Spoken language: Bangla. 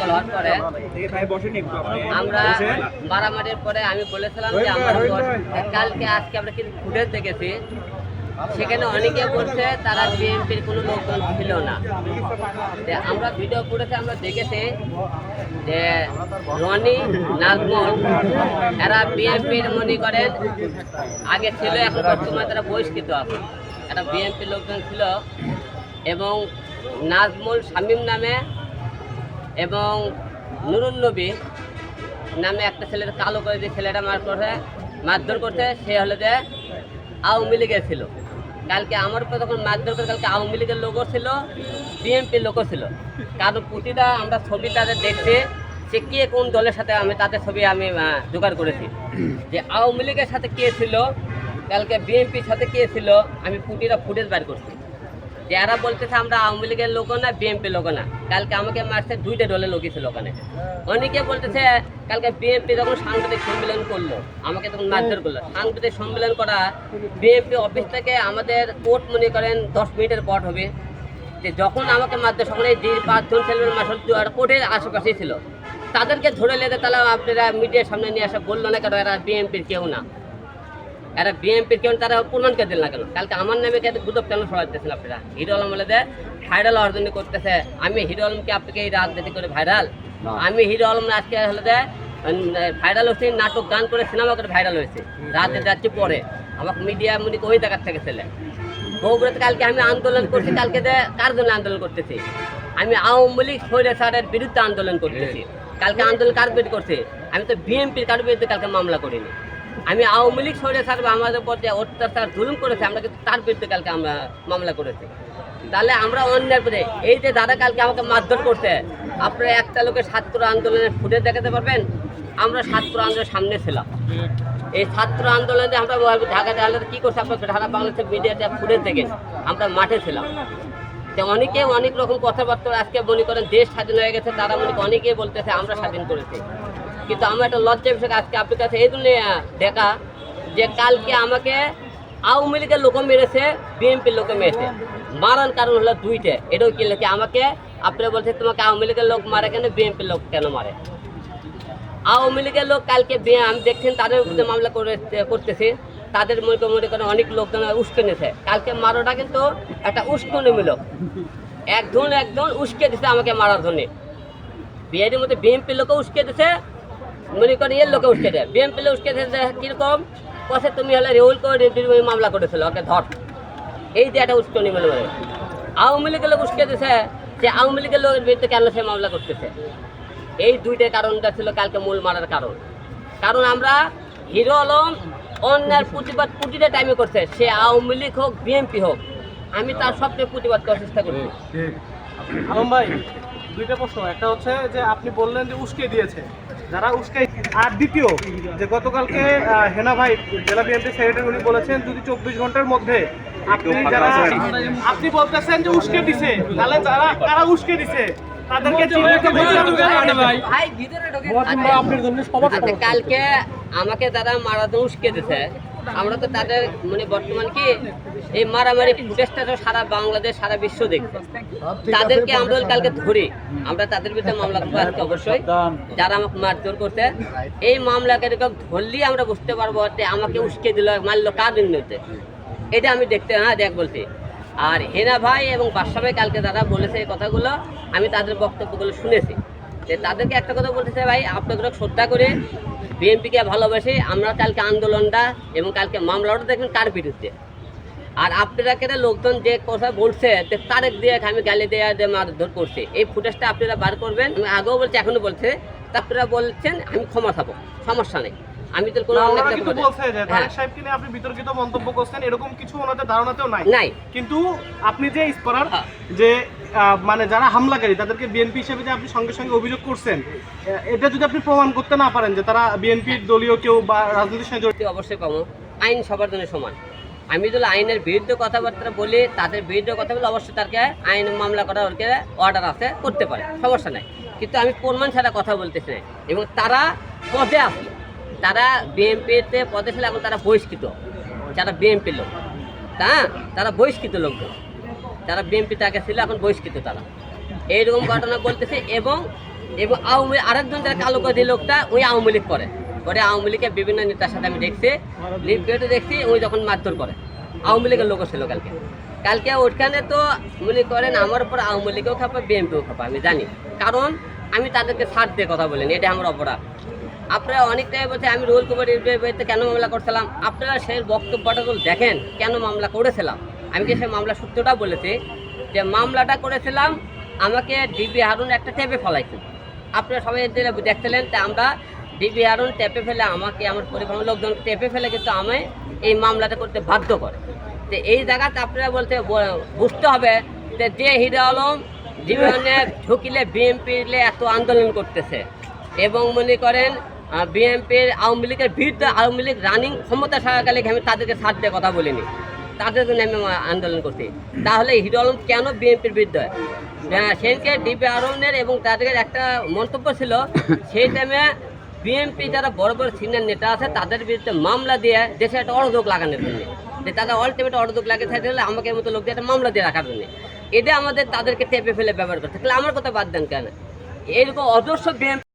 গন্ডগোল হওয়ার পরে আমরা মারামারির পরে আমি বলেছিলাম যে আমার কালকে আজকে আমরা কিন্তু ফুটেজ দেখেছি। সেখানে অনেকে বলছে তারা বিএনপির কোনো লোকজন ছিল না। আমরা ভিডিও ফুটেজে আমরা দেখেছি যে রনি নাজমল এরা বিএনপির মনে করেন আগে ছিল এখন বর্তমানে তারা বহিষ্কৃত আছে। একটা বিএনপির লোকজন ছিল এবং নাজমুল শামীম নামে এবং নুরুল নবী নামে একটা ছেলের কালো করে যে ছেলেটা মার করছে মারধর করছে, সে হলো যে আওয়ামী লীগের ছিল। কালকে আমার উপরে তখন মারধর করে কালকে আওয়ামী লীগের লোকও ছিল বিএনপির লোকও ছিল। কারণ প্রতিটা আমরা ছবি তাদের দেখছি, সে কে কোন দলের সাথে আমি তাদের ছবি আমি জোগাড় করেছি। যে আওয়ামী লীগের সাথে কে ছিল, কালকে বিএনপির সাথে কে ছিল, আমি প্রতিটা ফুটেজ বার করছি। যে এরা বলতেছে আমরা আওয়ামী লীগের লোক না বিএনপি লোক না, কালকে আমাকে মারছে দুইটা দলের লোকই ছিল ওখানে। অনেকে বলতেছে, কালকে বিএনপি যখন সাংবাদিক সম্মেলন করল, আমাকে তখন মারধর করল। সাংবাদিক সম্মেলন করা বিএনপি অফিস থেকে আমাদের কোর্ট মনে করেন দশ মিনিটের পর হবে। যে যখন আমাকে মারধর তখন এই যে পাঁচজন ছেলের মাসল কোর্টের আশেপাশেই ছিল। তাদেরকে ধরে লেগে তাহলে আপনারা মিডিয়ার সামনে নিয়ে আসা বলল না কেন, এরা বিএনপির কেউ না। এরা বিএনপির কেউ তারা প্রমাণকে দিল না কেন? কালকে আমার নামে কেন গুজব কেন ছড়াতেছেন আপনারা? হিরো আলম বলে ভাইরাল হওয়ার জন্য করতেছে। আমি হিরো আলমকে আপনাকে এই রাজনীতি করে ভাইরাল। আমি হিরো আলম আজকে হলে দেয় ভাইরাল হচ্ছে নাটক গান করে সিনেমা করে ভাইরাল হয়েছে। রাতে যাচ্ছি পরে। আমাকে মিডিয়া মনে ওই দেখার থেকে ছেলে। বগুড়াতে কালকে আমি আন্দোলন করছি কালকে দে কার জন্য আন্দোলন করতেছি? আমি আওয়ামী লীগ সৈরা স্যারের বিরুদ্ধে আন্দোলন করতেছি। কালকে আন্দোলন কার বিরুদ্ধে করছে? আমি তো বিএনপির কার বিরুদ্ধে কালকে মামলা করিনি। আমি আওয়ামী লীগ সৈরা স্যার আমাদের উপর যে অত্যাচার জুলুম করেছে, আমরা কিন্তু তার বিরুদ্ধে কালকে আমরা মামলা করেছি। তাহলে আমরা অন্যের পরে এই যে দাদা কালকে আমাকে মারধর করছে, আপনারা একটা লোকের ছাত্র আন্দোলনের ফুটে দেখাতে পারবেন? আমরা ছাত্র আন্দোলনের সামনে ছিলাম। এই ছাত্র আন্দোলনে আমরা ঢাকা তাহলে কি করছে আপনার? ঢাকা বাংলাদেশের মিডিয়াতে ফুটে থেকে আমরা মাঠে ছিলাম। তো অনেকে অনেক রকম কথাবার্তা আজকে মনে করেন, দেশ স্বাধীন হয়ে গেছে, তারা মনে অনেকেই বলতেছে, আমরা স্বাধীন করেছি। কিন্তু আমার একটা লজ্জা বিষয়, আজকে আপনার কাছে এই জন্য দেখা যে কালকে আমাকে আওয়ামী লীগের লোকও মেরেছে, বিএনপির লোকও মেরেছে। মারার কারণ হলো দুইটা। এটাও কি লেখে আমাকে আপনি বলছে, তোমাকে আওয়ামী লীগের লোক মারে কেন? বিএনপির লোক কেন মারে? আওয়ামী লীগের লোক কালকে আমি দেখছেন, তাদের বিরুদ্ধে মামলা করে করতেছে। তাদের মনে মনে করেন অনেক লোকজন উস্কে নিয়েছে কালকে মারাটা কিন্তু একটা উস্কনিমূলক। একজন একজন উস্কে দিছে আমাকে মারার জন্য। বিয়ের মধ্যে বিএনপির লোকও উস্কে দিছে মনে করেন এর লোকে উস্কে দেয়। বিএনপি লোক উস্কে দিয়েছে কীরকম? কষে তুমি হলে রেউল করে মামলা করেছিল, ওকে ধর। এই যে একটা উস্কনিমূলক আওয়ামী লীগের লোক উস্কে দিছে যে, আওয়ামী লীগের লোকের বিরুদ্ধে কেন সে মামলা করতেছে? এই দুইটা কারণটা ছিল কালকে মূল মারার কারণ। কারণ আমরা হিরো আলম অন্যার প্রতিবাদ প্রতিটা টাইমে করছে, সে আওয়ামী লীগ হোক বিএনপি হোক। আমি তার সবচেয়ে প্রতিবাদ করার চেষ্টা করছি। আলম ভাই, দুইটা প্রশ্ন। একটা হচ্ছে যে, আপনি বললেন যে উস্কে দিয়েছে। যারা উস্কাই আর দ্বিতীয় যে গতকালকে হেনা ভাই জেলা বিএনপি সেক্রেটারি উনি বলেছেন যদি চব্বিশ ঘণ্টার মধ্যে আপনি যারা আপনি বলতেছেন যে উস্কে দিছে তাহলে যারা কারা উস্কে দিছে। আচ্ছা, কালকে আমাকে দাদা মারাতে উস্কে দিছে আমরা তো তাদের মানে বর্তমান কি, এই মারামারি ফুটেজটা তো সারা বাংলাদেশ, সারা বিশ্ব দেখছে। তাদেরকে আমরা কালকে ধরি। আমরা তাদের বিরুদ্ধে মামলা করব আজকে অবশ্যই। যারা আমাকে মারধর করছে, এই মামলাকে এরকম ধরলেই আমরা বুঝতে পারব যে আমাকে উস্কে দিল, মারলো কার নির্ণয়তে এটা আমি দেখতে হ্যাঁ দেখ বলছি। আর হেনা ভাই এবং বাদশা ভাই কালকে যারা বলেছে এই কথাগুলো, আমি তাদের বক্তব্যগুলো শুনেছি। যে তাদেরকে একটা কথা বলতে চাই ভাই আপনাদের শ্রদ্ধা করে বিএনপিকে ভালোবাসি আমরা কালকে আন্দোলনটা এবং কালকে মামলাটা দেখবেন কার বিরুদ্ধে। আর আপনারা কেন লোকজন যে কথা বলছে যে তারেক দিয়ে আমি গালি দেওয়া দিয়ে মারধর করছি এই ফুটেজটা আপনারা বার করবেন। আমি আগেও বলছি এখনও বলছে। তা আপনারা বলছেন আমি ক্ষমা থাকব সমস্যা নেই। আমি তো কোনো। বলছে যে হ্যাঁ, তারেক সাহেবকে নিয়ে আপনি বিতর্কিত মন্তব্য করছেন এরকম কিছু ওনাদের ধারণাতেও নাই। নাই। কিন্তু আপনি যে ইস্পারার হ্যাঁ। যে মানে যারা হামলাকারী তাদেরকে বিএনপি হিসেবে যে আপনি সঙ্গে সঙ্গে অভিযোগ করছেন এটা যদি আপনি প্রমাণ করতে না পারেন যে তারা বিএনপির দলীয় কেউ বা রাজনীতির সঙ্গে জড়িত অবশ্যই কম। আইন সবার জন্য সমান। আমি যদি আইনের বিরুদ্ধে কথাবার্তা বলি তাদের বিরুদ্ধে কথা বলে অবশ্যই তাকে আইন মামলা করার ওকে অর্ডার আছে করতে পারে সমস্যা নাই। কিন্তু আমি প্রমাণ ছাড়া কথা বলতেছি না। এবং তারা পদে আসলো তারা বিএনপিতে পদে ছিল এখন তারা বহিষ্কৃত। যারা বিএনপির লোক। তা তারা বহিষ্কৃত লোকজন। যারা বিএনপিতে আগে ছিল, এখন বহিষ্কৃত তারা। এইরকম ঘটনা বলতেছে এবং এবং আওয়ামী আরেকজন যারা কালো কাজি লোকটা, ওই আওয়ামী লীগ করে। পরে আওয়ামী লীগের বিভিন্ন নেতার সাথে আমি দেখছি লিপ গেটে দেখছি ওই যখন মারধর করে। আওয়ামী লীগের লোক ছিল কালকে। কালকে ওইখানে তো মনে করেন, আমার উপর আওয়ামী লীগও খাপা বিএনপিও খাপা আমি জানি। কারণ আমি তাদেরকে ছাড় দিয়ে কথা বলিনি এটা আমার অপরাধ। আপনারা অনেকটাই বলছে, আমি রোল বিরুদ্ধে কেন মামলা করছিলাম? আপনারা সেই বক্তব্যটা দেখেন, কেন মামলা করেছিলাম? আমি কি সেই মামলা সূত্রটা বলেছি, যে মামলাটা করেছিলাম, আমাকে ডিবি হারুন একটা টেপে ফেলাইছিল আপনারা সবাই দেখছিলেন, তা আমরা ডিবি হারুন টেপে ফেলে আমাকে, আমার পরিবারের লোকজন টেপে ফেলে কিন্তু আমায় এই মামলাটা করতে বাধ্য করে। তো এই জায়গাতে আপনারা বলতে বুঝতে হবে যে যে হিরো আলম জীবনে ঢুকিলে বিএনপি এত আন্দোলন করতেছে এবং মনে করেন বিএনপির আওয়ামী লীগের বিরুদ্ধে আওয়ামী লীগ রানিং ক্ষমতা থাকাকালে আমি তাদেরকে সাথ দিয়ে কথা বলিনি। তাদের জন্য আমি আন্দোলন করছি। তাহলে হিরো আলম কেন বিএনপির বিরুদ্ধে? সেদিনকে ডিপি আরনের এবং তাদের একটা মন্তব্য ছিল, সেই টাইমে বিএনপি যারা বড় বড় সিনিয়র নেতা আছে, তাদের বিরুদ্ধে মামলা দিয়ে দেশে একটা অর্ধক লাগানোর জন্য। যে তারা অল্টিমেট অর্ধক লাগিয়ে থাকতে হলে আমাকে মতো লোক দিয়ে একটা মামলা দিয়ে রাখার জন্য। এটা আমাদের তাদেরকে টেপে ফেলে ব্যবহার করতে তাহলে আমার কথা বাদ দেন কেন? এরকম অদর্শ বিএনপি